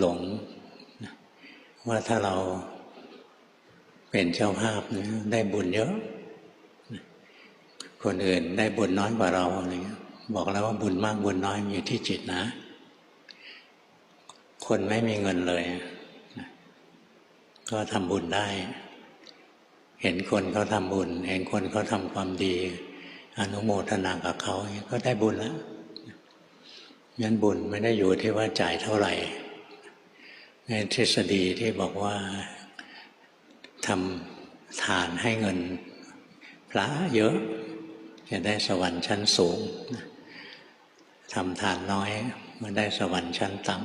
หลง ว่าถ้าเราเป็นเจ้าภาพนะได้บุญเยอะ คนอื่นได้บุญน้อยกว่าเราอะไรเงี้ยบอกแล้วว่าบุญมากบุญน้อยอยู่ที่จิตนะ คนไม่มีเงินเลย ก็ทำบุญได้ เห็นคนเขาทำบุญ เห็นคนเขาทำความดี อนุโมทนากับเขาก็ได้บุญแล้วงั้นบุญไม่ได้อยู่ที่ว่าจ่ายเท่าไหร่ ทฤษฎีที่บอกว่าทำทานให้เงินพระเยอะ จะได้สวรรค์ชั้นสูงทำทานน้อยมันได้สวรรค์ชั้นต่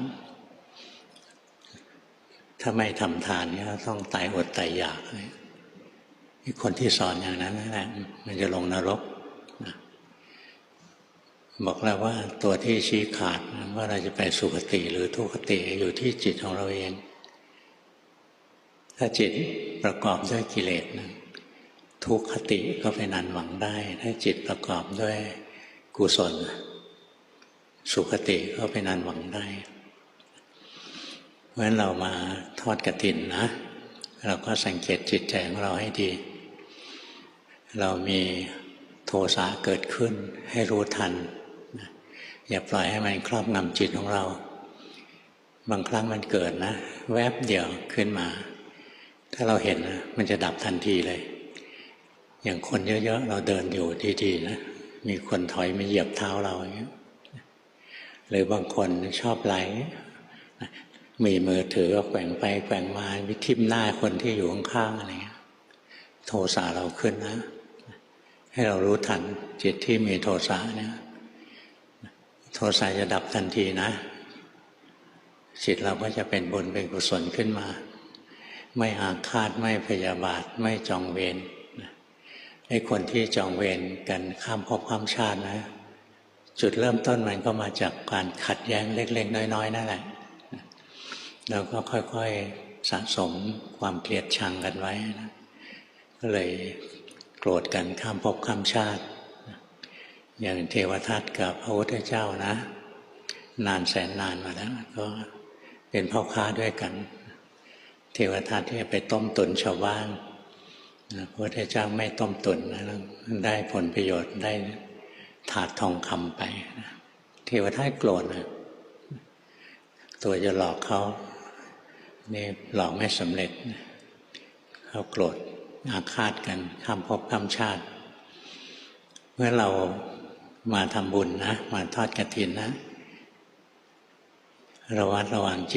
ำถ้าไม่ทำทานก็ต้องตายอดตายอยากคนที่สอนอย่างนั้นนั่นแหละมันจะลงนรก บอกแล้วว่าตัวที่ชี้ขาดว่าเราจะไปสุคติหรือทุคติอยู่ที่จิตของเราเอง ถ้าจิตประกอบด้วยกิเลสนะทุกขติก็เป็นอันหวังได้ ถ้าจิตประกอบด้วยกุศล สุขติก็เป็นอันหวังได้ เพราะฉะนั้นเรามาทอดกระถินนะ เราก็สังเกตจิตใจของเราให้ดี เรามีโทสะเกิดขึ้นให้รู้ทัน อย่าปล่อยให้มันครอบงำจิตของเรา บางครั้งมันเกิดนะ แวบเดียวขึ้นมา ถ้าเราเห็นนะมันจะดับทันทีเลย อย่างคนเยอะ ๆ เราเดินอยู่ดีๆนะมีคนถอยมาเหยียบเท้าเราอย่างเงี้ยหรือบางคนชอบไหลมีมือถือแกว่งไปแกว่งมาวิทิมหน้าคนที่อยู่ข้างๆอะไรเงี้ยโทสะเราขึ้นนะ ให้เรารู้ทันจิตที่มีโทสะเนี่ย โทสะจะดับทันทีนะ จิตเราก็จะเป็นบุญเป็นกุศลขึ้นมา ไม่อาฆาตไม่พยาบาท ไม่จองเวรไอ้คนที่จองเวรกันข้ามภพข้ามชาตินะ จุดเริ่มต้นมันก็มาจากการขัดแย้งเล็ก ๆ น้อย ๆ นั่นแหละเราก็ค่อยๆสะสมความเกลียดชังกันไว้นะก็เลยโกรธกันข้ามภพข้ามชาติ อย่างเทวทัตกับพระพุทธเจ้านะ นานแสนนานมาแล้ว ก็เป็นพ่อค้าด้วยกัน เทวทัตที่ไปต้มตุนชาวบ้านพระพุทธเจ้าไม่ต้มตุนนะได้ผลประโยชน์ได้ถาดทองคำไป เทวทัตโกรธนะตัวจะหลอกเขานี่หลอกไม่สำเร็จ เขาโกรธอาฆาตกันข้ามภพข้ามชาติ เมื่อเรา มาทำบุญนะ มาทอดกระถินนะ ระวัดระวังจิต